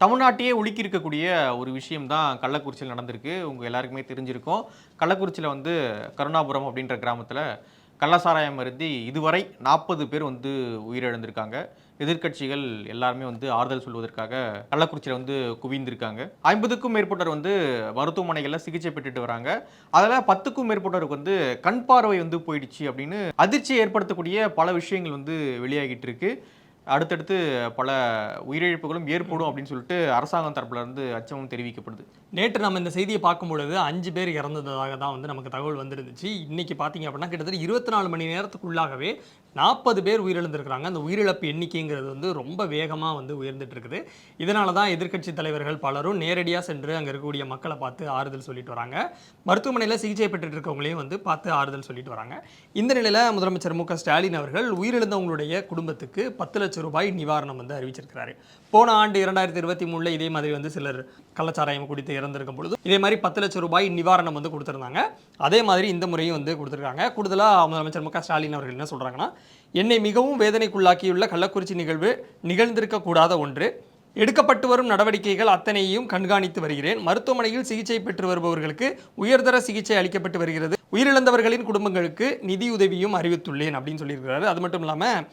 தமிழ்நாட்டையே உலுக்கியிருக்கக்கூடிய ஒரு விஷயம் தான் கள்ளக்குறிச்சியில் நடந்திருக்கு. உங்கள் எல்லாருக்குமே தெரிஞ்சிருக்கும். கள்ளக்குறிச்சியில் வந்து கருணாபுரம் அப்படின்ற கிராமத்தில் கள்ளசாராயம் அருந்தி இதுவரை நாற்பது பேர் வந்து உயிரிழந்திருக்காங்க. எதிர்க்கட்சிகள் எல்லாருமே வந்து ஆறுதல் சொல்வதற்காக கள்ளக்குறிச்சியில் வந்து குவிந்திருக்காங்க. ஐம்பதுக்கும் மேற்பட்டோர் வந்து மருத்துவமனைகளில் சிகிச்சை பெற்றுட்டு வராங்க. அதில் பத்துக்கும் மேற்பட்டோருக்கு வந்து கண் பார்வை வந்து போயிடுச்சு அப்படின்னு அதிர்ச்சியை ஏற்படுத்தக்கூடிய பல விஷயங்கள் வந்து வெளியாகிட்டு இருக்கு. அடுத்தடுத்து பல உயிரிழப்புகளும் ஏற்படும் அப்படின்னு சொல்லிட்டு அரசாங்கம் தரப்புல இருந்து அச்சமும் தெரிவிக்கப்படுது. நேற்று நம்ம இந்த செய்தியை பார்க்கும் பொழுது அஞ்சு பேர் இறந்ததாக தான் வந்து நமக்கு தகவல் வந்துருந்துச்சு. இன்றைக்கி பார்த்தீங்க அப்படின்னா கிட்டத்தட்ட இருபத்தி நாலு மணி நேரத்துக்குள்ளாகவே நாற்பது பேர் உயிரிழந்திருக்கிறாங்க. அந்த உயிரிழப்பு எண்ணிக்கைங்கிறது வந்து ரொம்ப வேகமாக வந்து உயர்ந்துட்டு இருக்குது இதனால தான் எதிர்க்கட்சி தலைவர்கள் பலரும் நேரடியாக சென்று அங்கே இருக்கக்கூடிய மக்களை பார்த்து ஆறுதல் சொல்லிட்டு வராங்க. மருத்துவமனையில் சிகிச்சை பெற்றுட்டு இருக்கவங்களையும் வந்து பார்த்து ஆறுதல் சொல்லிட்டு வராங்க. இந்த நிலையில் முதலமைச்சர் மு ஸ்டாலின் அவர்கள் உயிரிழந்தவங்களுடைய குடும்பத்துக்கு பத்து லட்சம் ரூபாய் நிவாரணம் வந்து அறிவிச்சிருக்கிறாரு. போன ஆண்டு இரண்டாயிரத்தி இருபத்தி மூணில் இதே மாதிரி வந்து சிலர் கள்ளச்சாராயம் குடித்து இறந்திருக்கும் பொழுது இதே மாதிரி பத்து லட்சம் ரூபாய் நிவாரணம் வந்து கொடுத்துருந்தாங்க. அதே மாதிரி இந்த முறையும் வந்து கொடுத்துருக்காங்க. கூடுதலாக முதலமைச்சர் மு க ஸ்டாலின் அவர்கள் என்ன சொல்கிறாங்கன்னா என்னை மிகவும் வேதனைக்குள்ளாக்கியுள்ள கள்ளக்குறிச்சி நிகழ்வு நிகழ்ந்திருக்கக்கூடாத ஒன்று. எடுக்கப்பட்டு வரும் நடவடிக்கைகள் அத்தனையும் கண்காணித்து வருகிறேன். மருத்துவமனையில் சிகிச்சை பெற்று வருபவர்களுக்கு உயர்தர சிகிச்சை அளிக்கப்பட்டு வருகிறது. உயிரிழந்தவர்களின் குடும்பங்களுக்கு நிதியுதவியும் அறிவித்துள்ளேன் அப்படின்னு சொல்லியிருக்கிறாரு. அது மட்டும் இல்லாமல்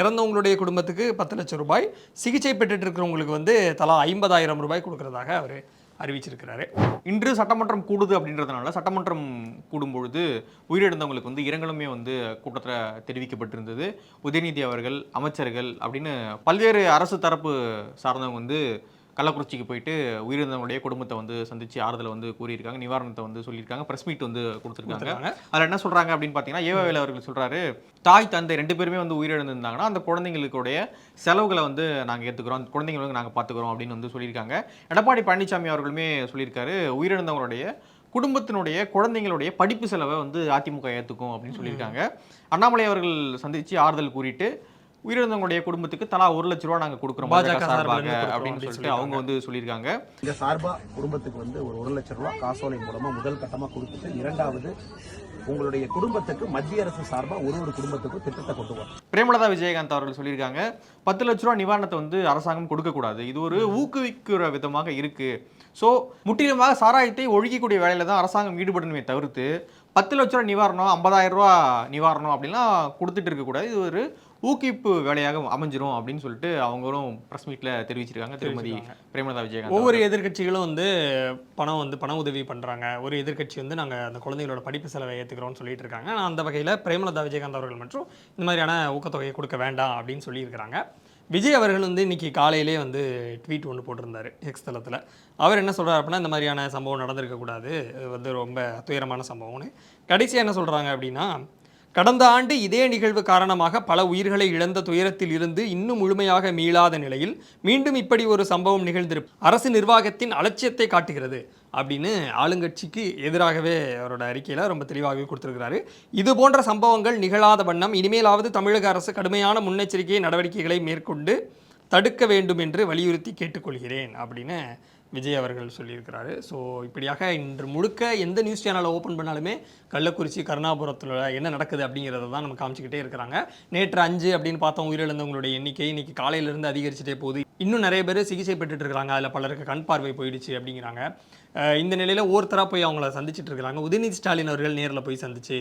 இறந்தவங்களுடைய குடும்பத்துக்கு பத்து லட்சம் ரூபாய் சிகிச்சை பெற்றுட்டு இருக்கிறவங்களுக்கு வந்து தலா ஐம்பதாயிரம் ரூபாய் கொடுக்கறதாக அவர் அறிவிச்சிருக்கிறாரு. இன்று சட்டமன்றம் கூடுது அப்படின்றதுனால சட்டமன்றம் கூடும்பொழுது உயிரிழந்தவங்களுக்கு வந்து இரங்கலுமே வந்து கூட்டத்தில் தெரிவிக்கப்பட்டிருந்தது. உதயநிதி அவர்கள் அமைச்சர்கள் அப்படின்னு பல்வேறு அரசு தரப்பு சார்ந்தவங்க வந்து கள்ளக்குறிச்சிக்கு போயிட்டு உயிரிழந்தவங்களுடைய குடும்பத்தை வந்து சந்திச்சு ஆறுதலை வந்து கூறியிருக்காங்க நிவாரணத்தை வந்து சொல்லியிருக்காங்க பிரஸ் மீட் வந்து கொடுத்துருக்காங்க. அதில் என்ன சொல்றாங்க அப்படின்னு பார்த்தீங்கன்னா ஏவாவேல் அவர்கள் சொல்றாரு தாய் தந்தை ரெண்டு பேருமே வந்து உயிரிழந்திருந்தாங்கன்னா அந்த குழந்தைங்களுடைய செலவுகளை வந்து நாங்கள் ஏற்றுக்கிறோம் அந்த குழந்தைங்களுக்கு நாங்கள் பார்த்துக்கிறோம் அப்படின்னு வந்து சொல்லியிருக்காங்க. எடப்பாடி பழனிசாமி அவர்களுமே சொல்லியிருக்காரு உயிரிழந்தவங்களுடைய குடும்பத்தினுடைய குழந்தைங்களுடைய படிப்பு செலவை வந்து அதிமுக ஏற்றுக்கும் அப்படின்னு சொல்லியிருக்காங்க. அண்ணாமலை அவர்கள் சந்திச்சு ஆறுதல் கூறிட்டு உயிரிழந்தவங்களுடைய குடும்பத்துக்கு தலா ஒரு லட்ச ரூபா நாங்கள் கொடுக்குறோம் பாஜக சார்பாக சார்பாக அப்படின்னு சொல்லிட்டு அவங்க வந்து சொல்லியிருக்காங்க. இந்த சார்பா குடும்பத்துக்கு வந்து ஒரு ஒரு லட்சம் ரூபாய் காசோலை மூலமா முதல் கட்டமா கொடுத்துட்டு இரண்டாவது உங்களுடைய குடும்பத்துக்கு மத்திய அரசு சார்பா ஒரு ஒரு குடும்பத்துக்கும் திட்டத்தை கொண்டு வரும். பிரேமலதா விஜயகாந்த் அவர்கள் சொல்லியிருக்காங்க பத்து லட்ச ரூபா நிவாரணத்தை வந்து அரசாங்கம் கொடுக்கக்கூடாது. இது ஒரு ஊக்குவிக்கிற விதமாக இருக்கு. ஸோ முற்றிலுமாக சாராயத்தை ஒழிக்கக்கூடிய வேலையில தான் அரசாங்கம் ஈடுபடணுமே தவிர்த்து பத்து லட்ச ரூபா நிவாரணம் ஐம்பதாயிரம் ரூபா நிவாரணம் அப்படிலாம் கொடுத்துட்டு இருக்கக்கூடாது. இது ஒரு ஊக்குவிப்பு வேலையாக அமைஞ்சிரும் அப்படின்னு சொல்லிட்டு அவங்களும் பிரஸ் மீட்ல தெரிவிச்சிருக்காங்க. திருமதி பிரேமலதா விஜயகாந்த் ஒவ்வொரு எதிர்க்கட்சிகளும் வந்து பணம் வந்து பண உதவி பண்ணுறாங்க ஒரு எதிர்க்கட்சி வந்து நாங்கள் அந்த குழந்தைகளோட படிப்பு செலவை ஏற்றுக்கிறோம்னு சொல்லிட்டு இருக்காங்க. ஆனால் அந்த வகையில் பிரேமலதா விஜயகாந்த் அவர்கள் மற்றும் இந்த மாதிரியான ஊக்கத்தொகையை கொடுக்க வேண்டாம் அப்படின்னு சொல்லியிருக்கிறாங்க. விஜய் அவர்கள் வந்து இன்னைக்கு காலையிலே வந்து ட்வீட் ஒன்று போட்டிருந்தாரு எக்ஸ் தளத்தில். அவர் என்ன சொல்றாரு அப்படின்னா இந்த மாதிரியான சம்பவம் நடந்திருக்கக்கூடாது இது வந்து ரொம்ப துயரமான சம்பவம்னு. கடைசியாக என்ன சொல்கிறாங்க அப்படின்னா கடந்த ஆண்டு இதே நிகழ்வு காரணமாக பல உயிர்களை இழந்த துயரத்தில் இருந்து இன்னும் முழுமையாக மீளாத நிலையில் மீண்டும் இப்படி ஒரு சம்பவம் நிகழ்ந்திருப்பு அரசு நிர்வாகத்தின் அலட்சியத்தை காட்டுகிறது. அப்படின்னு ஆளுங்கட்சிக்கு எதிராகவே அவரோட அறிக்கையில் ரொம்ப தெளிவாகவே கொடுத்துருக்கிறாரு. இது போன்ற சம்பவங்கள் நிகழாத வண்ணம் இனிமேலாவது தமிழக அரசு கடுமையான முன்னெச்சரிக்கை நடவடிக்கைகளை மேற்கொண்டு தடுக்க வேண்டும் என்று வலியுறுத்தி கேட்டுக்கொள்கிறேன் அப்படின்னு விஜய் அவர்கள் சொல்லியிருக்கிறாரு. ஸோ இப்படியாக இன்று முழுக்க எந்த நியூஸ் சேனலை ஓப்பன் பண்ணாலுமே கள்ளக்குறிச்சி கருணாபுரத்தில் என்ன நடக்குது அப்படிங்கிறத தான் நம்ம காமிச்சிக்கிட்டே இருக்கிறாங்க. நேற்று அஞ்சு அப்படின்னு பார்த்தோம் உயிரிழந்தவங்களுடைய எண்ணிக்கை. இன்றைக்கி காலையிலேருந்து அதிகரிச்சுட்டே போகுது. இன்னும் நிறைய பேர் சிகிச்சை பெற்றுட்டு இருக்கிறாங்க. அதில் பலருக்கு கண் பார்வை போயிடுச்சு அப்படிங்கிறாங்க. இந்த நிலையில் ஒருத்தராக போய் அவங்கள சந்திச்சிட்டு இருக்கிறாங்க. உதயநிதி ஸ்டாலின் அவர்கள் நேரில் போய் சந்திச்சு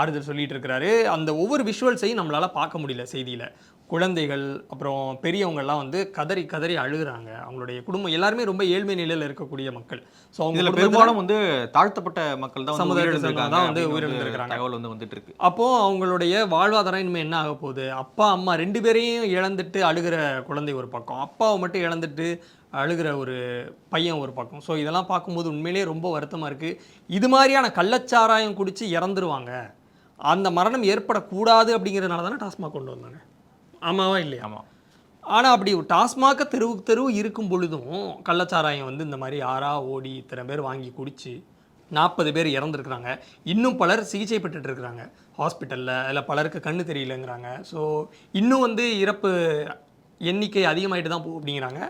ஆறுதல் சொல்லிட்டு இருக்கிறாரு. அந்த ஒவ்வொரு விஷுவல்ஸையும் நம்மளால் பார்க்க முடியல செய்தியில். குழந்தைகள் அப்புறம் பெரியவங்கெல்லாம் வந்து கதறி கதறி அழுகுறாங்க. அவங்களுடைய குடும்பம் எல்லாருமே ரொம்ப ஏழ்மை நிலையில் இருக்கக்கூடிய மக்கள். ஸோ அவங்க பெரும்பாலும் வந்து தாழ்த்தப்பட்ட மக்கள் தான் வந்து சமுதாயத்தை உயிரிழந்திருக்காங்க சேர்ந்தவங்க தான் வந்து அப்படின்னு உயிரிழந்திருக்காங்க. தகவல் வந்து வந்துட்டு இருக்கு அப்போ அவங்களுடைய வாழ்வாதாரம் இனிமேல் என்ன ஆக போகுது? அப்பா அம்மா ரெண்டு பேரையும் இழந்துட்டு அழுகிற குழந்தை ஒரு பக்கம். அப்பாவை மட்டும் இழந்துட்டு அழுகிற ஒரு பையன் ஒரு பக்கம். ஸோ இதெல்லாம் பார்க்கும்போது உண்மையிலேயே ரொம்ப வருத்தமாக இருக்குது இது மாதிரியான கள்ளச்சாராயம் குடித்து இறந்துருவாங்க. அந்த மரணம் ஏற்படக்கூடாது அப்படிங்கிறதுனால தானே டாஸ்மாக் கொண்டு வந்தாங்க. ஆமாவா இல்லையா? ஆமா. ஆனால் அப்படி டாஸ்மாக தெருவுக்கு தெருவு இருக்கும் பொழுதும் கள்ளச்சாராயம் வந்து இந்த மாதிரி ஆறா ஓடி இத்தனை பேர் வாங்கி குடிச்சு நாற்பது பேர் இறந்துருக்குறாங்க. இன்னும் பலர் சிகிச்சை பெற்றுட்டு இருக்கிறாங்க ஹாஸ்பிட்டலில் இல்லை பலருக்கு கண்ணு தெரியலங்கிறாங்க. ஸோ இன்னும் வந்து இறப்பு எண்ணிக்கை அதிகமாயிட்டு தான் போகும் அப்படிங்கிறாங்க.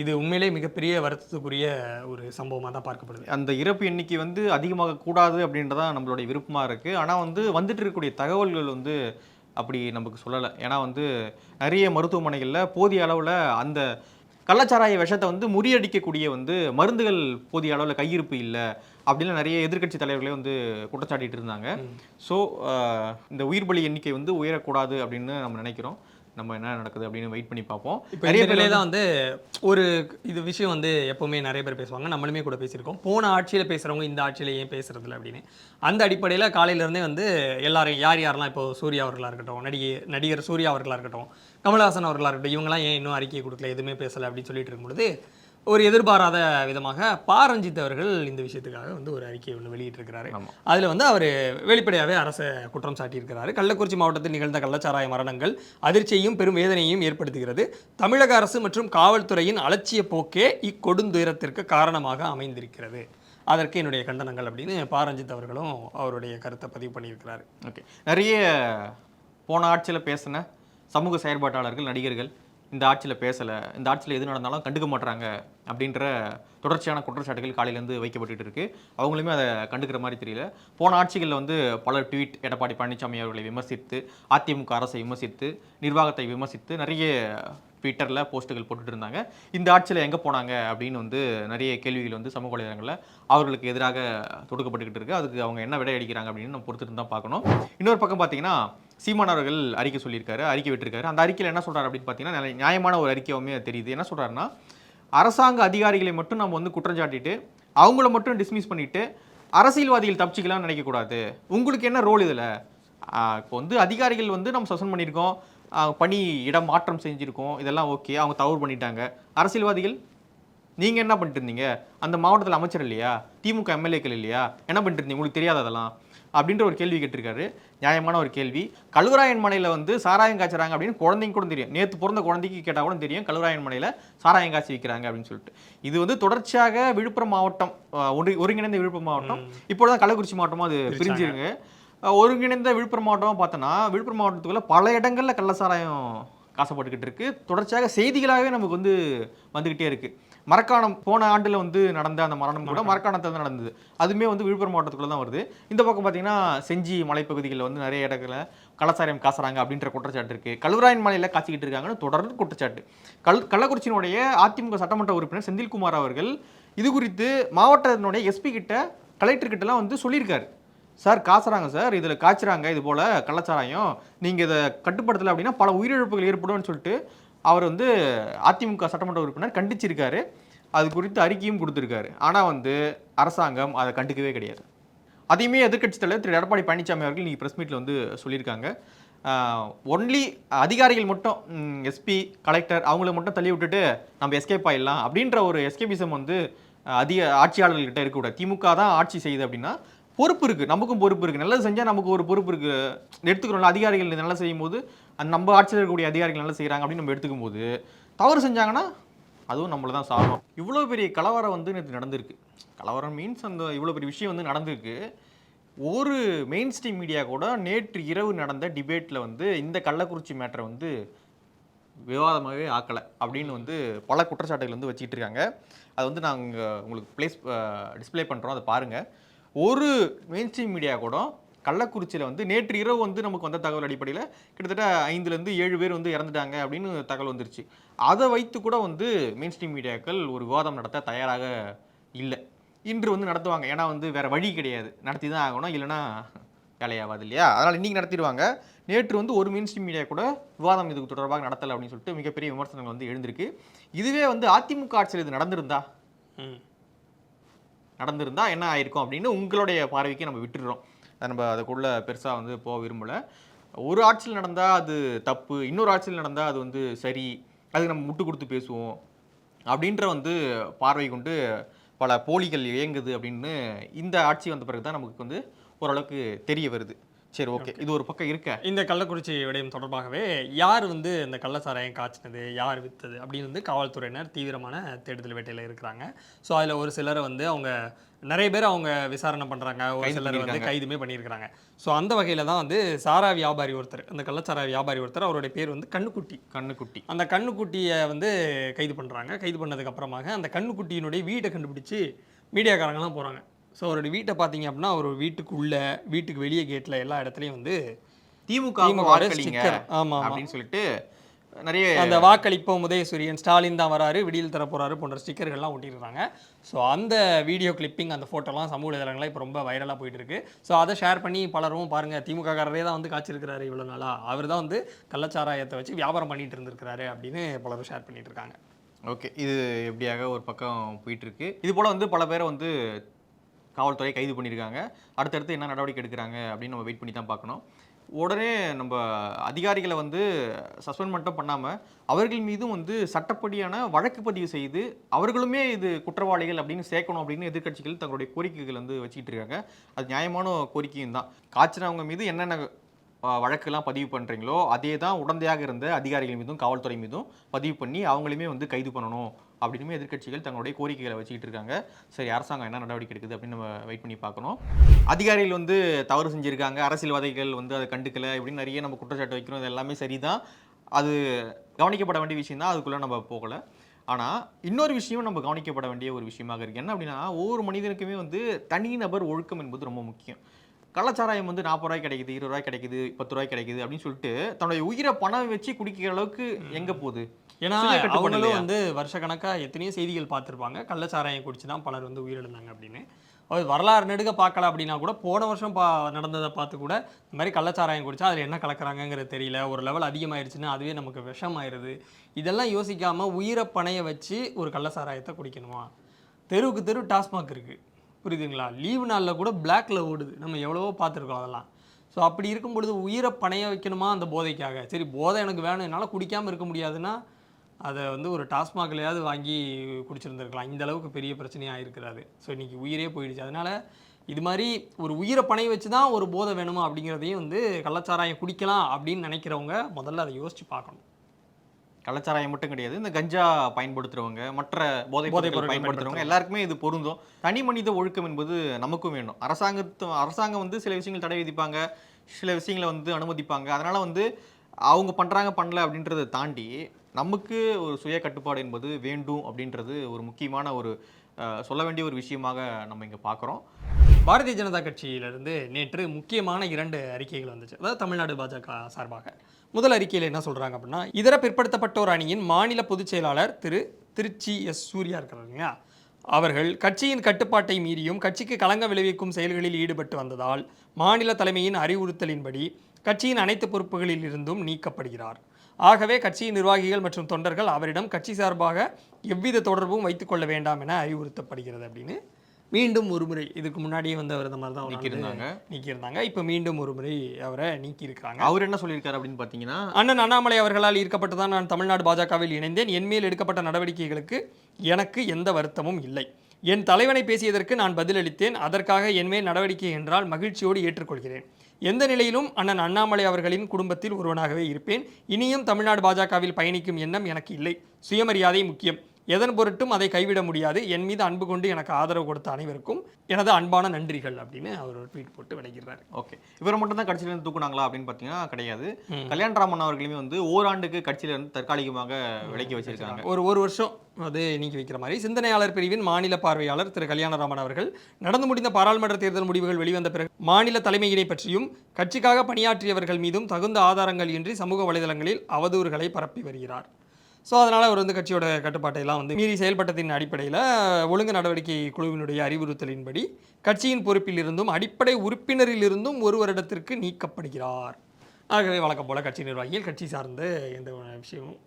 இது உண்மையிலே மிகப்பெரிய வருத்தத்துக்குரிய ஒரு சம்பவமாக தான் பார்க்கப்படுது. அந்த இறப்பு எண்ணிக்கை வந்து அதிகமாக கூடாது அப்படின்றதான் நம்மளுடைய விருப்பமா இருக்கு. ஆனா வந்து வந்துட்டு இருக்கக்கூடிய தகவல்கள் வந்து அப்படி நமக்கு சொல்லலை. ஏன்னா வந்து நிறைய மருத்துவமனைகளில் போதிய அளவில் அந்த கள்ளச்சாராய விஷத்தை வந்து முறியடிக்கக்கூடிய வந்து மருந்துகள் போதிய அளவில் கையிருப்பு இல்லை அப்படின்னு நிறைய எதிர்க்கட்சி தலைவர்களே வந்து குற்றச்சாட்டிட்டு இருந்தாங்க. ஸோ இந்த உயிர் பலி எண்ணிக்கை வந்து உயரக்கூடாது அப்படின்னு நம்ம நினைக்கிறோம். நம்ம என்ன நடக்குது அப்படின்னு வெயிட் பண்ணி பார்ப்போம். நிறைய இந்த பேர் நிலையில தான் வந்து ஒரு இது விஷயம் வந்து எப்பவுமே நிறைய பேர் பேசுவாங்க. நம்மளுமே கூட பேசியிருக்கோம். போன ஆட்சியில பேசுறவங்க இந்த ஆட்சியில ஏன் பேசுறதில்ல அப்படின்னு. அந்த அடிப்படையில் காலையில இருந்தே வந்து எல்லாரும் யார் யாரெல்லாம் இப்போ சூர்யா அவர்களா இருக்கட்டும் நடிகை நடிகர் சூர்யா அவர்களா இருக்கட்டும் கமல்ஹாசன் அவர்களா இருக்கட்டும் இவங்கெல்லாம் ஏன் இன்னும் அறிக்கை கொடுக்கல எதுவுமே பேசல அப்படின்னு சொல்லிட்டு இருக்கும் பொழுது ஒரு எதிர்பாராத விதமாக பா ரஞ்சித் அவர்கள் இந்த விஷயத்துக்காக வந்து ஒரு அறிக்கையை ஒன்று வெளியிட்டிருக்கிறாரு. அதில் வந்து அவர் வெளிப்படையாகவே அரசை குற்றம் சாட்டியிருக்கிறாரு. கள்ளக்குறிச்சி மாவட்டத்தில் நிகழ்ந்த கள்ளச்சாராய மரணங்கள் அதிர்ச்சியையும் பெரும் வேதனையையும் ஏற்படுத்துகிறது. தமிழக அரசு மற்றும் காவல்துறையின் அலட்சிய போக்கே இக்கொடுந்துயரத்திற்கு காரணமாக அமைந்திருக்கிறது. அதற்கு என்னுடைய கண்டனங்கள் அப்படின்னு பா ரஞ்சித் அவர்களும் அவருடைய கருத்தை பதிவு பண்ணியிருக்கிறாரு. ஓகே. நிறைய போன ஆட்சியில் பேசின சமூக செயற்பாட்டாளர்கள் நடிகர்கள் இந்த ஆட்சியில் பேசலை இந்த ஆட்சியில் எது நடந்தாலும் கண்டுக்க மாட்றாங்க அப்படின்ற தொடர்ச்சியான குற்றச்சாட்டுகள் காலையிலேருந்து வைக்கப்பட்டுட்டு இருக்குது அவங்களுமே அதை கண்டுக்கிற மாதிரி தெரியல. போன ஆட்சிகளில் வந்து பல ட்வீட் எடப்பாடி பழனிசாமி அவர்களை விமர்சித்து அதிமுக அரசை விமர்சித்து நிர்வாகத்தை விமர்சித்து நிறைய ட்விட்டரில் போஸ்ட்டுகள் போட்டுட்டு இருந்தாங்க. இந்த ஆட்சியில் எங்கே போனாங்க அப்படின்னு வந்து நிறைய கேள்விகள் வந்து சமூக வலைதளங்களில் அவர்களுக்கு எதிராக தொடுக்கப்பட்டுக்கிட்டு இருக்குது அதுக்கு அவங்க என்ன விடை அடிக்கிறாங்க அப்படின்னு நம்ம பொறுத்துட்டு தான் பார்க்கணும். இன்னொரு பக்கம் பார்த்தீங்கன்னா சீமான் அவர்கள் அறிக்கை சொல்லியிருக்காரு அறிக்கை விட்டுருக்காரு. அந்த அறிக்கையில் என்ன சொல்கிறார் அப்படின்னு பார்த்தீங்கன்னா நியாயமான ஒரு அறிக்கையுமே தெரியுது. என்ன சொல்கிறாருன்னா அரசாங்க அதிகாரிகளை மட்டும் நம்ம வந்து குற்றம் சாட்டிட்டு அவங்கள மட்டும் டிஸ்மிஸ் பண்ணிட்டு அரசியல்வாதிகள் தப்பிச்சிக்கலாம்னு நினைக்கக்கூடாது. உங்களுக்கு என்ன ரோல் இதில்? இப்போ வந்து அதிகாரிகள் வந்து நம்ம சஸ்பெண்ட் பண்ணியிருக்கோம். பணி இடம் மாற்றம் செஞ்சுருக்கோம். இதெல்லாம் ஓகே அவங்க தவறு பண்ணிட்டாங்க. அரசியல்வாதிகள் நீங்கள் என்ன பண்ணிட்டு இருந்தீங்க? அந்த மாவட்டத்தில் அமைச்சர் இல்லையா? திமுக எம்எல்ஏக்கள் இல்லையா? என்ன பண்ணிட்டு இருந்தீங்க? உங்களுக்கு தெரியாத அதெல்லாம் அப்படின்ற ஒரு கேள்வி கேட்டிருக்காரு. நியாயமான ஒரு கேள்வி. கழுவராயன் மனையில் வந்து சாராயம் காய்ச்சறாங்க அப்படின்னு குழந்தைங்க கூட தெரியும். நேற்று பிறந்த குழந்தைக்கு கேட்டால் கூட தெரியும். கழுவராயன் மனையில் சாராயம் காய்ச்சி விற்கிறாங்க அப்படின்னு சொல்லிட்டு. இது வந்து தொடர்ச்சியாக விழுப்புரம் மாவட்டம் ஒன்று ஒருங்கிணைந்த விழுப்புரம் மாவட்டம். இப்போதான் கள்ளக்குறிச்சி மாவட்டமும் அது பிரிஞ்சிருங்க. ஒருங்கிணைந்த விழுப்புரம் மாவட்டமாக பார்த்தோன்னா விழுப்புரம் மாவட்டத்துக்குள்ள பல இடங்கள்ல கள்ளசாராயம் காசப்பட்டுக்கிட்டு இருக்கு. தொடர்ச்சியாக செய்திகளாகவே நமக்கு வந்து வந்துக்கிட்டே இருக்கு. மரக்காணம் போன ஆண்டுல வந்து நடந்த அந்த மரணம் கூட மரக்காணத்தில் தான் நடந்தது. அதுவுமே வந்து விழுப்புரம் மாவட்டத்துக்குள்ள தான் வருது. இந்த பக்கம் பார்த்தீங்கன்னா செஞ்சி மலைப்பகுதிகளில் வந்து நிறைய இடங்களில் கள்ளச்சாராயம் காசுறாங்க அப்படின்ற குற்றச்சாட்டு இருக்கு. கல்வராயன் மலையில் காய்ச்சிக்கிட்டு இருக்காங்கன்னு தொடர்ந்து குற்றச்சாட்டு. கல் கள்ளக்குறிச்சியினுடைய அதிமுக சட்டமன்ற உறுப்பினர் செந்தில்குமார் அவர்கள் இது குறித்து மாவட்டத்தினுடைய எஸ்பி கிட்ட கலெக்டர் கிட்டலாம் வந்து சொல்லியிருக்காரு. சார் காசுறாங்க சார். இதில் காய்ச்சுறாங்க. இது போல் கள்ளச்சாராயம். நீங்கள் இதை கட்டுப்படுத்தலை அப்படின்னா பல உயிரிழப்புகள் ஏற்படும்னு சொல்லிட்டு அவர் வந்து அதிமுக சட்டமன்ற உறுப்பினர் கண்டிச்சிருக்காரு. அது குறித்து அறிக்கையும் கொடுத்துருக்காரு. ஆனால் வந்து அரசாங்கம் அதை கண்டுக்கவே கிடையாது. அதையுமே எதிர்க்கட்சித் தலைவர் திரு. எடப்பாடி பழனிசாமி அவர்கள் இன்னைக்கு ப்ரெஸ் மீட்டில் வந்து சொல்லியிருக்காங்க. ஒன்லி அதிகாரிகள் மட்டும் எஸ்பி கலெக்டர் அவங்கள மட்டும் தள்ளி விட்டுட்டு நம்ம எஸ்கேப் ஆயிடலாம் அப்படின்ற ஒரு எஸ்கேபிசம் வந்து அதிக ஆட்சியாளர்கள்கிட்ட இருக்கக்கூடாது திமுக தான் ஆட்சி செய்யுது அப்படின்னா பொறுப்பு இருக்குது நமக்கும் பொறுப்பு இருக்குது நல்லது செஞ்சால் நமக்கு ஒரு பொறுப்பு இருக்குது எடுத்துக்கிறோம்ல அதிகாரிகள் நல்லா செய்யும் போது நம்ம ஆட்சியில் இருக்கக்கூடிய அதிகாரிகள் நல்லா செய்கிறாங்க அப்படின்னு நம்ம எடுத்துக்கும் போது தவறு செஞ்சாங்கன்னா அதுவும் நம்மளை தான் சாகும் இவ்வளோ பெரிய கலவரம் வந்து நேற்று நடந்திருக்கு. கலவரம் மீன்ஸ் அந்த இவ்வளோ பெரிய விஷயம் வந்து நடந்திருக்கு. ஒரு மெயின் ஸ்ட்ரீம் மீடியா கூட நேற்று இரவு நடந்த டிபேட்டில் வந்து இந்த கள்ளக்குறிச்சி மேட்டரை வந்து விவாதமாகவே ஆக்கலை அப்படின்னு வந்து பல குற்றச்சாட்டுகள் வந்து வச்சுக்கிட்டு இருக்காங்க. அது வந்து நாங்கள் உங்களுக்கு ப்ளேஸ் டிஸ்ப்ளே பண்ணுறோம் அதை பாருங்கள் ஒரு மெயின் ஸ்ட்ரீம் மீடியா கூட கள்ளக்குறிச்சியில் வந்து நேற்று இரவு வந்து நமக்கு வந்த தகவல் அடிப்படையில் கிட்டத்தட்ட ஐந்துலேருந்து ஏழு பேர் வந்து இறந்துட்டாங்க அப்படின்னு தகவல் வந்துருச்சு. அதை வைத்து கூட வந்து மெயின் ஸ்ட்ரீம் மீடியாக்கள் ஒரு விவாதம் நடத்த தயாராக இல்லை. இன்று வந்து நடத்துவாங்க. ஏன்னா வந்து வேற வழி கிடையாது. நடத்தி தான் ஆகணும். இல்லைன்னா வேலையாகாது இல்லையா? அதனால் இன்னைக்கு நடத்திடுவாங்க. நேற்று வந்து ஒரு மெயின் ஸ்ட்ரீம் மீடியா கூட விவாதம் இதுக்கு தொடர்பாக நடத்தலை அப்படின்னு சொல்லிட்டு மிகப்பெரிய விமர்சனங்கள் வந்து எழுந்திருக்கு. இதுவே வந்து அதிமுக ஆட்சியில் இது நடந்திருந்தா? ம். நடந்திருந்தா என்ன ஆயிருக்கும் அப்படின்னு உங்களுடைய பார்வைக்கு நம்ம விட்டுடுறோம். நம்ம அதுக்குள்ளே பெருசாக வந்து போக விரும்பலை. ஒரு ஆட்சியில் நடந்தால் அது தப்பு இன்னொரு ஆட்சியில் நடந்தால் அது வந்து சரி அதுக்கு நம்ம முட்டு கொடுத்து பேசுவோம் அப்படின்ற வந்து பார்வை கொண்டு பல போலிகள் இயங்குது அப்படின்னு இந்த ஆட்சி வந்த பிறகு தான் நமக்கு வந்து ஓரளவுக்கு தெரிய வருது. சரி ஓகே இது ஒரு பக்கம் இருக்க. இந்த கள்ளக்குறிச்சி விடயம் தொடர்பாகவே யார் வந்து இந்த கள்ளச்சாராயம் காய்ச்சினது யார் வித்தது அப்படின்னு வந்து காவல்துறையினர் தீவிரமான தேடுதல் வேட்டையில் இருக்கிறாங்க. ஸோ அதில் ஒரு சிலரை வந்து அவங்க நிறைய பேர் அவங்க விசாரணை பண்ணுறாங்க ஒரு சிலர் வந்து. கைதுமே பண்ணியிருக்கிறாங்க. ஸோ அந்த வகையில் தான் வந்து சாரா வியாபாரி ஒருத்தர் அந்த கள்ளச்சாராய வியாபாரி ஒருத்தர் அவருடைய பேர் வந்து கண்ணுக்குட்டி. கண்ணுக்குட்டி. அந்த கண்ணுக்குட்டியை வந்து கைது பண்ணுறாங்க கைது பண்ணதுக்கு அப்புறமாக அந்த கண்ணுக்குட்டியினுடைய வீட்டை கண்டுபிடிச்சு மீடியாக்காரங்கலாம் போகிறாங்க ஸோ அவருடைய வீட்டை பார்த்தீங்க அப்படின்னா அவர் வீட்டுக்குள்ள வீட்டுக்கு வெளியே கேட்டில் எல்லா இடத்துலையும் வந்து திமுக திமுக வாக்களிங்க sticker. ஆமா, ஆமா. அப்படின்னு சொல்லிட்டு நிறைய அந்த வாக்களிப்போம் உதயசூரியன் ஸ்டாலின் தான் வராரு விடியல் தர போறாரு போன்ற ஸ்டிக்கர்கள்லாம் ஒட்டியிருக்காங்க ஸோ அந்த வீடியோ கிளிப்பிங் அந்த ஃபோட்டோலாம் சமூக வலைதளங்களில் இப்போ ரொம்ப வைரலாக போயிட்டு இருக்கு ஸோ அதை ஷேர் பண்ணி பலரும் பாருங்க திமுக காரரே தான் வந்து காய்ச்சிருக்கிறாரு இவ்வளோ நாளா. அவர் தான் வந்து கள்ளச்சாராயத்தை வச்சு வியாபாரம் பண்ணிட்டு இருந்திருக்கிறாரு அப்படின்னு பலரும் ஷேர் பண்ணிட்டு இருக்காங்க. ஓகே இது எப்படியாக ஒரு பக்கம் போயிட்டு இருக்கு இது போல வந்து பல பேரை வந்து காவல்துறை கைது பண்ணியிருக்காங்க. அடுத்தடுத்து என்ன நடவடிக்கை எடுக்கிறாங்க அப்படின்னு நம்ம வெயிட் பண்ணி தான் பார்க்கணும். உடனே நம்ம அதிகாரிகளை வந்து சஸ்பெண்ட் மட்டும் பண்ணாமல் அவர்கள் மீதும் வந்து சட்டப்படியான வழக்கு பதிவு செய்து அவர்களுமே இது குற்றவாளிகள் அப்படின்னு சேர்க்கணும் அப்படின்னு எதிர்க்கட்சிகள் தங்களுடைய கோரிக்கைகள் வந்து வச்சுக்கிட்டு இருக்காங்க. அது நியாயமான கோரிக்கையும் தான். காய்ச்சினவங்க மீது என்னென்ன வழக்குலாம் வழக்கெல்லாம் பதிவு பண்ணுறீங்களோ அதே தான் உடந்தையாக இருந்த அதிகாரிகள் மீதும் காவல்துறை மீதும் பதிவு பண்ணி அவங்களையுமே வந்து கைது பண்ணணும். அப்படின்னுமே எதிர்க்கட்சிகள் தங்களுடைய கோரிக்கைகளை வச்சுக்கிட்டு இருக்காங்க. சரி அரசாங்கம் என்ன நடவடிக்கை எடுக்குது அப்படின்னு நம்ம வெயிட் பண்ணி பார்க்கணும். அதிகாரிகள் வந்து தவறு செஞ்சுருக்காங்க. அரசியல்வாதிகள் வந்து அதை கண்டுக்கலை. இப்படின்னு நிறைய நம்ம குற்றச்சாட்டு வைக்கிறோம். இது எல்லாமே சரிதான். அது கவனிக்கப்பட வேண்டிய விஷயம் தான் அதுக்குள்ளே நம்ம போகலை. ஆனால் இன்னொரு விஷயம் நம்ம கவனிக்கப்பட வேண்டிய ஒரு விஷயமாக இருக்குது என்ன அப்படின்னா ஒவ்வொரு மனிதனுக்குமே வந்து தனிநபர் ஒழுக்கம் என்பது ரொம்ப முக்கியம். கள்ளச்சாராயம் வந்து நாற்பது ரூபாய் கிடைக்குது இருபது ரூபாய் கிடைக்குது பத்து ரூபாய் கிடைக்குது அப்படின்னு சொல்லிட்டு தன்னுடைய உயிரை பணம் வச்சு குடிக்கிற அளவுக்கு எங்க போகுது? ஏன்னா அவங்களும்? வந்து வருஷக்கணக்கா எத்தனையோ செய்திகள் பார்த்துருப்பாங்க. கள்ளச்சாராயம் குடிச்சு தான் பலர் வந்து உயிரிழந்தாங்க அப்படின்னு. அது வரலாறு நெடுக பார்க்கல அப்படின்னா கூட போன வருஷம் பா நடந்ததை பார்த்து கூட இந்த மாதிரி கள்ளச்சாராயம் குடிச்சா அதில் என்ன கலக்குறாங்கங்கிறது தெரியல. ஒரு லெவல் அதிகமாயிருச்சுன்னா அதுவே நமக்கு விஷமாயிருது. இதெல்லாம் யோசிக்காம உயிரை பணைய வச்சு ஒரு கள்ளச்சாராயத்தை குடிக்கணுமா? தெருவுக்கு தெரு டாஸ்மாக் இருக்குது புரியுதுங்களா? லீவு நாளில் கூட பிளாக்ல ஓடுது. நம்ம எவ்வளவோ பார்த்துருக்கோம் அதெல்லாம். ஸோ அப்படி இருக்கும் பொழுது உயிரை பணைய வைக்கணுமா அந்த போதைக்காக? சரி போதை எனக்கு வேணும். என்னால் குடிக்காமல் இருக்க முடியாதுன்னா அதை வந்து ஒரு டாஸ்மாக்லையாவது வாங்கி குடிச்சிருந்துருக்கலாம். இந்த அளவுக்கு பெரிய பிரச்சனையாக இருக்கிறாரு. ஸோ இன்னைக்கு உயிரே போயிடுச்சு. அதனால் இது மாதிரி ஒரு உயிரை பணைய வச்சு தான் ஒரு போதை வேணுமா அப்படிங்கிறதையும் வந்து கள்ளச்சாராயம் குடிக்கலாம் அப்படின்னு நினைக்கிறவங்க முதல்ல அதை யோசித்து பார்க்கணும். கள்ளச்சாராயம் மட்டும் கிடையாது. இந்த கஞ்சா பயன்படுத்துறவங்க மற்ற போதைப் பொருட்கள் பயன்படுத்துறவங்க எல்லாருக்குமே இது பொருந்தும். தனி மனித ஒழுக்கம் என்பது நமக்கும் வேணும். அரசாங்கத்து அரசாங்கம் வந்து சில விஷயங்கள் தடை விதிப்பாங்க. சில விஷயங்களை வந்து அனுமதிப்பாங்க. அதனால வந்து அவங்க பண்றாங்க பண்ணல அப்படின்றத தாண்டி நமக்கு ஒரு சுய கட்டுப்பாடு என்பது வேண்டும் அப்படின்றது ஒரு முக்கியமான ஒரு சொல்ல வேண்டிய ஒரு விஷயமாக நம்ம இங்க பார்க்குறோம். பாரதிய ஜனதா கட்சியிலிருந்து நேற்று முக்கியமான இரண்டு அறிக்கைகள் வந்துச்சு. அதாவது தமிழ்நாடு பாஜக சார்பாக. முதல் அறிக்கையில் என்ன சொல்கிறாங்க அப்படின்னா இதர பிற்படுத்தப்பட்டோர் அணியின் மாநில பொதுச் செயலாளர் திரு திருச்சி எஸ் சூர்யா இருக்கிறார் இல்லையா அவர்கள் கட்சியின் கட்டுப்பாட்டை மீறியும் கட்சிக்கு களங்க விளைவிக்கும் செயல்களில் ஈடுபட்டு வந்ததால் மாநில தலைமையின் அறிவுறுத்தலின்படி கட்சியின் அனைத்து பொறுப்புகளில் இருந்தும் நீக்கப்படுகிறார். ஆகவே கட்சியின் நிர்வாகிகள் மற்றும் தொண்டர்கள் அவரிடம் கட்சி சார்பாக எவ்வித தொடர்பும் வைத்துக்கொள்ள வேண்டாம் என அறிவுறுத்தப்படுகிறது அப்படின்னு மீண்டும் ஒரு முறை இதுக்கு முன்னாடியே வந்து அவர் இந்த மாதிரி தான் நீக்கியிருந்தாங்க. நீக்கியிருந்தாங்க. இப்போ மீண்டும் ஒரு முறை அவரை நீக்கியிருக்காங்க. அவர் என்ன சொல்லியிருக்காரு அப்படின்னு பார்த்தீங்கன்னா அண்ணன் அண்ணாமலை அவர்களால் ஈர்க்கப்பட்டு தான் நான் தமிழ்நாடு பாஜகவில் இணைந்தேன். என் மேல் எடுக்கப்பட்ட நடவடிக்கைகளுக்கு எனக்கு எந்த வருத்தமும் இல்லை. என் தலைவனை பேசியதற்கு நான் பதிலளித்தேன். அதற்காக என் மேல் நடவடிக்கை என்றால் மகிழ்ச்சியோடு ஏற்றுக்கொள்கிறேன். எந்த நிலையிலும் அண்ணன் அண்ணாமலை அவர்களின் குடும்பத்தில் ஒருவனாகவே இருப்பேன். இனியும் தமிழ்நாடு பாஜகவில் பயணிக்கும் எண்ணம் எனக்கு இல்லை. சுயமரியாதை முக்கியம். எதன் பொருட்டும் அதை கைவிட முடியாது. என் மீது அன்பு கொண்டு எனக்கு ஆதரவு கொடுத்த அனைவருக்கும் எனது அன்பான நன்றிகள் அப்படின்னு அவர் ஒரு ட்வீட் போட்டு விளைகிறார் ஓகே. இவரை மட்டும் தான் கட்சியில இருந்து தூக்குனாங்களா அப்படின்னு பார்த்தீங்கன்னா கிடையாது. கல்யாணராமன் அவர்களுமே வந்து ஓராண்டுக்கு கட்சியில இருந்து தற்காலிகமாக விலக்கி வச்சிருக்காங்க. ஒரு ஒரு வருஷம் அது நீக்கி வைக்கிற மாதிரி. சிந்தனையாளர் பிரிவின் மாநில பார்வையாளர் திரு கல்யாணராமன் அவர்கள் நடந்து முடிந்த பாராளுமன்ற தேர்தல் முடிவுகள் வெளிவந்த பிறகு மாநில தலைமையினை பற்றியும் கட்சிக்காக பணியாற்றியவர்கள் மீதும் தகுந்த ஆதாரங்கள் இன்றி சமூக வலைதளங்களில் அவதூறுகளை பரப்பி வருகிறார். ஸோ அதனால் அவர் வந்து கட்சியோட கட்டுப்பாட்டையெல்லாம் வந்து மீறி செயல்பட்டதின் அடிப்படையில் ஒழுங்கு நடவடிக்கை குழுவினுடைய அறிவுறுத்தலின்படி கட்சியின் பொறுப்பிலிருந்தும் அடிப்படை உறுப்பினரிலிருந்தும் ஒரு வருடத்திற்கு நீக்கப்படுகிறார். ஆகவே வழக்கம் போல கட்சி நிர்வாகிகள் கட்சி சார்ந்த எந்த விஷயமும்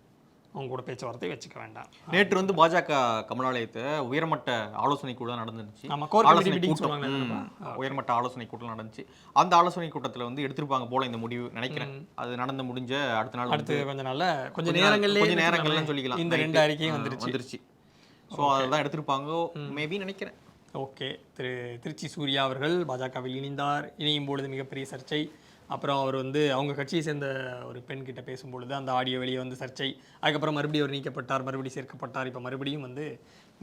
அவங்க கூட பேச்சுவார்த்தை வச்சுக்க வேண்டாம். நேற்று வந்து பாஜக கமலாலயத்தை உயர்மட்ட ஆலோசனை கூட நடந்துருச்சு ஆலோசனை கூட்டம். உயர்மட்ட ஆலோசனை கூட்டம் நடந்துச்சு. அந்த ஆலோசனை கூட்டத்துல வந்து எடுத்திருப்பாங்க போல இந்த முடிவு நினைக்கிறேன். அது நடந்து முடிஞ்ச அடுத்த நாள் அடுத்து கொஞ்ச நாள், நேரங்கள்லயே கொஞ்ச நேரங்கள்ல வச்சுக்கோங்களேன். சொல்லிக்கலாம். இந்த. ரெண்டு அறிக்கையும் வந்துருச்சு. வந்துருச்சு. ஸோ அதெல்லாம் எடுத்திருப்பாங்க மேபி நினைக்கிறேன். ஓகே. திரு திருச்சி சூர்யா அவர்கள் பாஜகவில் இணைந்தார். இணையும் பொழுது மிகப்பெரிய சர்ச்சை. அப்புறம் அவர் வந்து அவங்க கட்சியை சேர்ந்த ஒரு பெண்கிட்ட பேசும்பொழுது அந்த ஆடியோ வெளியே வந்து சர்ச்சை. அதுக்கப்புறம் மறுபடியும் அவர் நீக்கப்பட்டார் மறுபடியும் சேர்க்கப்பட்டார். இப்போ மறுபடியும் வந்து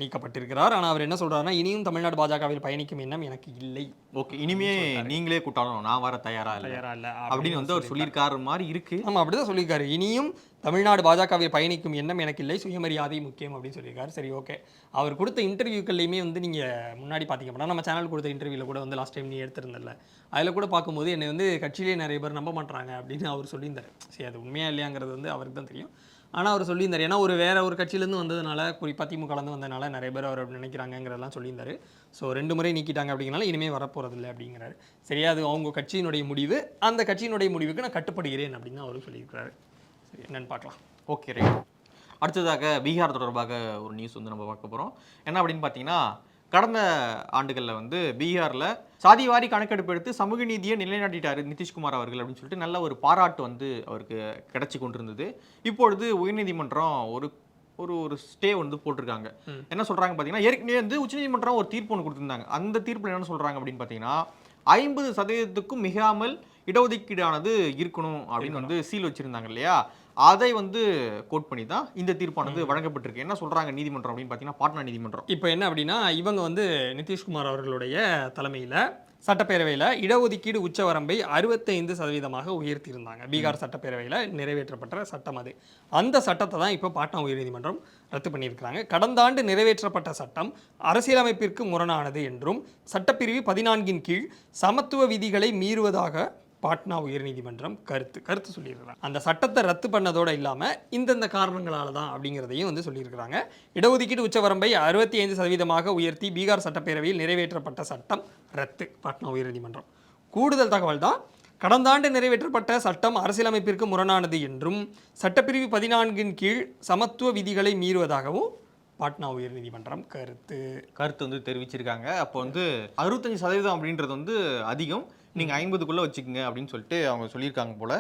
நீக்கப்பட்டிருக்கிறார். ஆனால் அவர் என்ன சொல்றாருன்னா இனியும் தமிழ்நாடு பாஜகவில் பயணிக்கும் எண்ணம் எனக்கு இல்லை. ஓகே இனிமே நீங்களே கூட்டாலும் நான் வர தயாரா இல்லை? தயாரா இல்ல அப்படின்னு வந்து அவர் சொல்லியிருக்காரு. மாதிரி இருக்கு. ஆமா அப்படிதான் சொல்லியிருக்காரு. இனியும் தமிழ்நாடு பாஜகவில் பயணிக்கும் எண்ணம் எனக்கு இல்லை. சுயமரியாதை முக்கியம் அப்படின்னு சொல்லியிருக்காரு. சரி ஓகே. அவர் கொடுத்த இன்டர்வியூக்கள்லையுமே வந்து நீங்க முன்னாடி பார்த்தீங்க அப்படின்னா நம்ம சேனல் கொடுத்த இன்டர்வியூல கூட வந்து லாஸ்ட் டைம் நீ எடுத்திருந்தல அதில் கூட பார்க்கும்போது என்னை வந்து கட்சியிலே நிறைய பேர் நம்ப மாட்டாங்க அப்படின்னு அவர் சொல்லியிருந்தாரு. சரி அது உண்மையா இல்லையாங்கிறது வந்து அவருக்கு தான் தெரியும். ஆனால் அவர் சொல்லியிருந்தார். ஏன்னா ஒரு வேறு ஒரு கட்சியிலேருந்து வந்ததுனால குறிப்பாக திமுகலேருந்து வந்ததுனால நிறைய பேர் அவர் நினைக்கிறாங்கிறதெல்லாம் சொல்லியிருந்தாரு. ஸோ ரெண்டு முறை நீக்கிட்டாங்க அப்படிங்கனால இனிமேல் வரப்போகிறதில்ல அப்படிங்கிறாரு. சரியா அது அவங்க கட்சியினுடைய முடிவு. அந்த கட்சியினுடைய முடிவுக்கு நான் கட்டுப்படுகிறேன் அப்படின்னு அவரும் சொல்லியிருக்கிறாரு. சரி என்னன்னு பார்க்கலாம். ஓகே ரைட் அடுத்ததாக பீகார் தொடர்பாக ஒரு நியூஸ் வந்து நம்ம பார்க்க போகிறோம் என்ன அப்படின்னு பார்த்தீங்கன்னா கடந்த ஆண்டுகளில் வந்து பீகாரில் சாதிவாரி கணக்கெடுப்பு எடுத்து சமூக நீதியை நிலைநாட்டிட்டாரு நிதிஷ்குமார் அவர்கள் அப்படின்னு சொல்லிட்டு நல்ல ஒரு பாராட்டு வந்து அவருக்கு கிடைச்சி கொண்டிருந்தது. இப்பொழுது உயர்நீதிமன்றம் ஒரு ஒரு ஒரு ஸ்டே வந்து போட்டிருக்காங்க. என்ன சொல்றாங்க பார்த்தீங்கன்னா ஏற்கனவே வந்து உச்சநீதிமன்றம் ஒரு தீர்ப்பு ஒன்று கொடுத்திருந்தாங்க. அந்த தீர்ப்பில் என்ன சொல்றாங்க அப்படின்னு பார்த்தீங்கன்னா ஐம்பது சதவீதத்துக்கும் மிகாமல் இடஒதுக்கீடானது இருக்கணும் அப்படின்னு வந்து சீல் வச்சிருந்தாங்க இல்லையா? அதை வந்து கோட் பண்ணி தான் இந்த தீர்ப்பானது வழங்கப்பட்டிருக்கு. என்ன சொல்றாங்க நீதிமன்றம் அப்படின்னு பார்த்தீங்கன்னா பாட்னா நீதிமன்றம். இப்போ என்ன அப்படின்னா இவங்க வந்து நிதிஷ்குமார் அவர்களுடைய தலைமையில் சட்டப்பேரவையில் இடஒதுக்கீடு உச்சவரம்பை அறுபத்தைந்து சதவீதமாக உயர்த்தியிருந்தாங்க. பீகார் சட்டப்பேரவையில் நிறைவேற்றப்பட்ட சட்டம் அது. அந்த சட்டத்தை தான் இப்போ பாட்னா உயர்நீதிமன்றம் ரத்து பண்ணியிருக்கிறாங்க. கடந்த ஆண்டு நிறைவேற்றப்பட்ட சட்டம் அரசியலமைப்பிற்கு முரணானது என்றும் சட்டப்பிரிவு பதினான்கின் கீழ் சமத்துவ விதிகளை மீறுவதாக பாட்னா உயர்நீதிமன்றம் கருத்து கருத்து சொல்லியிருக்கிறாங்க. அந்த சட்டத்தை ரத்து பண்ணதோடு இல்லாமல் இந்தந்த காரணங்களால் தான் அப்படிங்கிறதையும் வந்து சொல்லியிருக்கிறாங்க. இடஒதுக்கீடு உச்சவரம்பை அறுபத்தி ஐந்து சதவீதமாக உயர்த்தி பீகார் சட்டப்பேரவையில் நிறைவேற்றப்பட்ட சட்டம் ரத்து பாட்னா உயர்நீதிமன்றம். கூடுதல் தகவல் தான் கடந்த ஆண்டு நிறைவேற்றப்பட்ட சட்டம் அரசியலமைப்பிற்கு முரணானது என்றும் சட்டப்பிரிவு பதினான்கின் கீழ் சமத்துவ விதிகளை மீறுவதாகவும் பாட்னா உயர்நீதிமன்றம் கருத்து. கருத்து வந்து தெரிவிச்சிருக்காங்க. அப்போ வந்து அறுபத்தஞ்சு சதவீதம் அப்படின்றது வந்து அதிகம். நீங்க ஐம்பதுக்குள்ள வச்சுக்கோங்க அப்படின்னு சொல்லிட்டு அவங்க சொல்லியிருக்காங்க போல.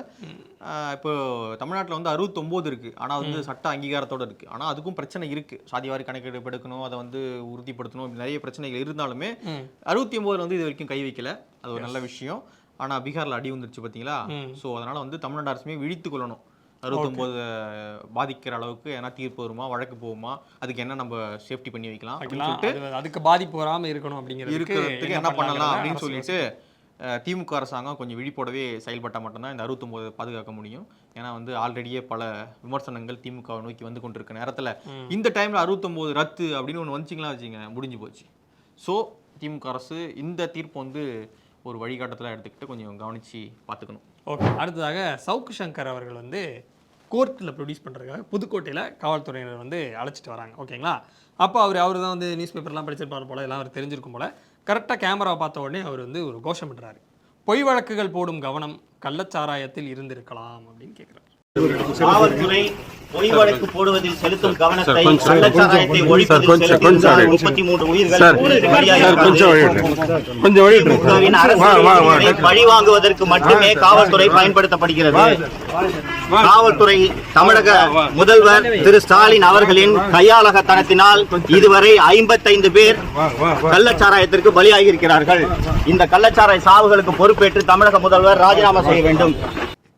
ஆஹ் இப்போ தமிழ்நாட்டில் வந்து அறுபத்தொம்போது இருக்கு. ஆனா வந்து சட்ட அங்கீகாரத்தோட இருக்கு. ஆனா அதுக்கும் பிரச்சனை இருக்கு. சாதிவாரி கணக்கெடுப்பு எடுக்கணும் அதை வந்து உறுதிப்படுத்தணும் நிறைய பிரச்சனைகள் இருந்தாலுமே. அறுபத்தி ஒன்பதுல வந்து இது வரைக்கும் கை வைக்கல. அது ஒரு நல்ல விஷயம். ஆனா பீகார்ல அடி வந்துருச்சு பாத்தீங்களா? சோ அதனால வந்து தமிழ்நாடு அரசுமே விழித்து கொள்ளணும். அறுபத்தொம்போது பாதிக்கிற அளவுக்கு ஏன்னா தீர்ப்பு வருமா வழக்கு போகுமா அதுக்கு என்ன நம்ம சேஃப்டி பண்ணி வைக்கலாம் அதுக்கு பாதிப்பு வராமல் இருக்கணும் அப்படிங்கிறதுக்கு இருக்கிறதுக்கு என்ன பண்ணலாம் அப்படின்னு சொல்லிட்டு திமுக அரசாங்கம் கொஞ்சம் விழிப்போடவே செயல்பட்டால் மட்டும்தான் இந்த அறுபத்தொம்போது பாதுகாக்க முடியும். ஏன்னா வந்து ஆல்ரெடியே பல விமர்சனங்கள் திமுகவை நோக்கி வந்து கொண்டிருக்க நேரத்தில் இந்த டைமில் அறுபத்தொம்போது ரத்து அப்படின்னு ஒன்று வந்துச்சிங்களா வச்சுங்க முடிஞ்சு போச்சு. ஸோ திமுக அரசு இந்த தீர்ப்பு வந்து ஒரு வழிகாட்டத்தில் எடுத்துக்கிட்டு கொஞ்சம் கவனித்து பார்த்துக்கணும். ஓகே அடுத்ததாக சவுக்கு சங்கர் அவர்கள் வந்து கோர்ட்டில் ப்ரொடியூஸ் பண்ணுறதுக்காக புதுக்கோட்டையில் காவல்துறையினர் வந்து அழைச்சிட்டு வராங்க. ஓகேங்களா அப்போ அவர் அவர் தான் வந்து நியூஸ் பேப்பர்லாம் படிச்சிருப்பார் போல எல்லாம் அவர் தெரிஞ்சிருக்கும் போல. கரெக்டாக கேமரா பார்த்த உடனே அவர் வந்து ஒரு கோஷம் பண்றாரு. பொய் வழக்குகள் போடும் கவனம் கள்ளச்சாராயத்தில் இருந்திருக்கலாம் அப்படின்னு கேட்குறாரு காவல்துறை பொய் வழக்கு போடுவதில் செலுத்தும் கவனத்தை கள்ளச்சாராயத்தை ஒழிப்பதில் செலுத்தியிருந்தால் முப்பத்தி மூன்று உயிர்கள் பழி வாங்குவதற்கு மட்டுமே காவல்துறை பயன்படுத்தப்படுகிறது. காவல்துறை தமிழக முதல்வர் திரு ஸ்டாலின் அவர்களின் கையாளகத்தனத்தினால் இதுவரை ஐம்பத்தைந்து பேர் கள்ளச்சாராயத்திற்கு பலியாகி இருக்கிறார்கள் இந்த கள்ளச்சாராய சாவுகளுக்கு பொறுப்பேற்று தமிழக முதல்வர் ராஜினாமா செய்ய வேண்டும்.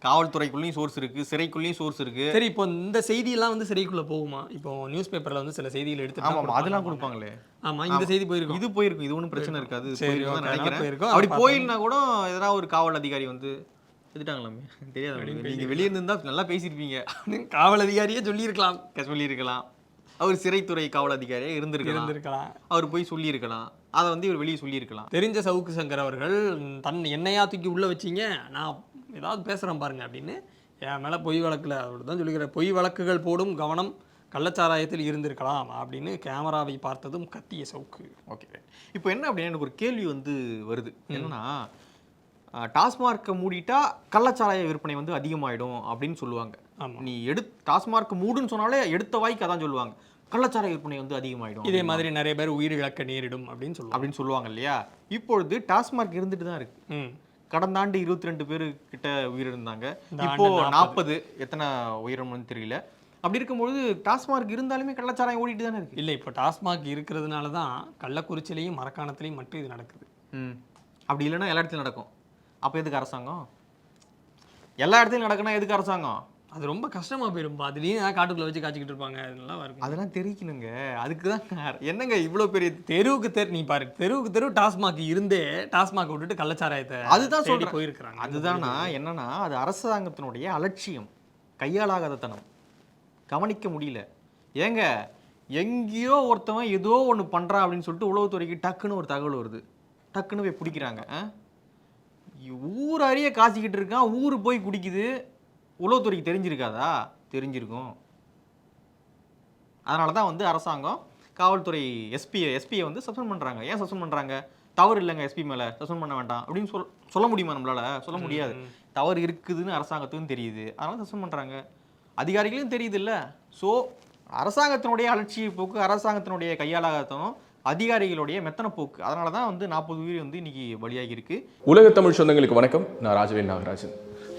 காவல்துறைக்குள்ளேயும் சோர்ஸ் இருக்குது சிறைக்குள்ளேயும் சோர்ஸ் இருக்குது சரி இப்போ இந்த செய்தியெல்லாம் வந்து சிறைக்குள்ள போகுமா? இப்போ நியூஸ் பேப்பர்ல வந்து சில செய்திகள் எடுத்து ஆமாம் அதெல்லாம் கொடுப்பாங்களே. ஆமா இந்த செய்தி போயிருக்கும். இது போயிருக்கும். இது ஒன்றும் பிரச்சனை இருக்காது. சரி, நினைக்கிறேன். போயிருக்கும். அப்படி போயிருந்தா கூட எதனா ஒரு காவல் அதிகாரி வந்து எடுத்துட்டாங்களாமே தெரியாது உங்களுக்கு. நீங்க வெளியே இருந்தா நல்லா பேசியிருப்பீங்க. காவல் அதிகாரியே சொல்லியிருக்கலாம் சொல்லியிருக்கலாம். அவர் சிறைத்துறை காவல் அதிகாரியே இருந்திருக்கலாம். இருந்திருக்கலாம். அவர் போய் சொல்லியிருக்கலாம். அதை வந்து இவர் வெளியே சொல்லியிருக்கலாம். தெரிஞ்ச சவுக்கு சங்கர் அவர்கள் தன் என்னையா தூக்கி உள்ள வச்சீங்க? நான் ஏதாவது பேசுறேன் பாருங்க அப்படின்னு. என் மேல பொய் வழக்குல அவர் தான் சொல்லிக்கிறார். பொய் வழக்குகள் போடும் கவனம் கள்ளச்சாராயத்தில் இருந்திருக்கலாம் அப்படின்னு கேமராவை பார்த்ததும் கத்திய சவுக்கு. ஓகே இப்போ என்ன அப்படின்னா எனக்கு ஒரு கேள்வி வந்து வருது. என்னன்னா டாஸ்மார்க்கை மூடிட்டா கள்ளச்சாராய விற்பனை வந்து அதிகமாயிடும் அப்படின்னு சொல்லுவாங்க. நீ எடு டாஸ்மார்க் மூடுன்னு சொன்னாலே எடுத்த வாய்க்கு அதான் சொல்லுவாங்க. கள்ளச்சாராய விற்பனை வந்து அதிகமாயிடும் இதே மாதிரி நிறைய பேர் உயிர் இழக்க நேரிடும் அப்படின்னு சொல்லுவாங்க. அப்படின்னு சொல்லுவாங்க இல்லையா? இப்பொழுது டாஸ்மார்க் இருந்துட்டு தான் இருக்கு. ம். கடந்த ஆண்டு இருபத்தி ரெண்டு பேரு கிட்ட உயிரிழந்தாங்க. இப்போ நாற்பது. எத்தனை உயிரிழந்தோம்னு தெரியல. அப்படி இருக்கும்பொழுது டாஸ்மார்க் இருந்தாலுமே கள்ளச்சாராயம் ஓடிட்டு தானே இருக்கு. இல்லை இப்போ டாஸ்மாக் இருக்கிறதுனால தான் கள்ளக்குறிச்சிலையும் மரக்காணத்துலையும் மட்டும் இது நடக்குது. ம். அப்படி இல்லைன்னா எல்லா இடத்துலையும் நடக்கும். அப்போ எதுக்கு அரசாங்கம்? எல்லா இடத்துலையும் நடக்குன்னா எதுக்கு அரசாங்கம்? அது ரொம்ப கஷ்டமா போயிரும்பா. அதுலேயும் காட்டுக்குள்ள வச்சு காய்ச்சிக்கிட்டு இருப்பாங்க. அதெல்லாம் இருக்கும் அதெல்லாம் தெரிவிக்கணுங்க அதுக்கு தான் என்னங்க இவ்வளோ பெரிய தெருவுக்கு தெரு நீ பாரு. தெருவுக்கு தெரு டாஸ்மாக் இருந்தே டாஸ்மாக் விட்டுட்டு கள்ளச்சாராயத்தை அதுதான் சொல்றேன். போயிருக்கிறாங்க. அதுதானா? என்னன்னா அது அரசாங்கத்தினுடைய அலட்சியம். கையாளாகாதத்தனம். கவனிக்க முடியல. ஏங்க எங்கேயோ ஒருத்தவன் ஏதோ ஒன்று பண்ணுறான் அப்படின்னு சொல்லிட்டு உளவுத்துறைக்கு டக்குன்னு ஒரு தகவல் வருது. டக்குன்னு போய் பிடிக்கிறாங்க? ஊர் அறிய காய்ச்சிக்கிட்டு இருக்கான். ஊர் போய் குடிக்குது. உளவுத்துறைக்கு தெரிஞ்சிருக்காதா? தெரிஞ்சிருக்கும். அதனால தான் வந்து அரசாங்கம் காவல்துறை எஸ்பியை எஸ்பியை வந்து சஸ்பெண்ட் பண்ணுறாங்க ஏன் சஸ்பெண்ட் பண்ணுறாங்க தவறு இல்லைங்க எஸ்பி மேலே. சஸ்பெண்ட் பண்ண வேண்டாம். அப்படின்னு சொல் சொல்ல முடியுமா நம்மளால? சொல்ல முடியாது. தவறு இருக்குதுன்னு அரசாங்கத்துக்கும் தெரியுது. அதனால சஸ்பெண்ட் பண்ணுறாங்க அதிகாரிகளும் தெரியுது இல்லை. ஸோ அரசாங்கத்தினுடைய அலட்சிய போக்கு அரசாங்கத்தினுடைய கையாளாகத்தனம் அதிகாரிகளுடைய மெத்தன போக்கு. அதனால தான் வந்து நாற்பது உயிர் வந்து இன்னைக்கு பலியாகி இருக்கு உலக தமிழ் சொந்தங்களுக்கு வணக்கம். நான் ராஜவேல் நாகராஜன்.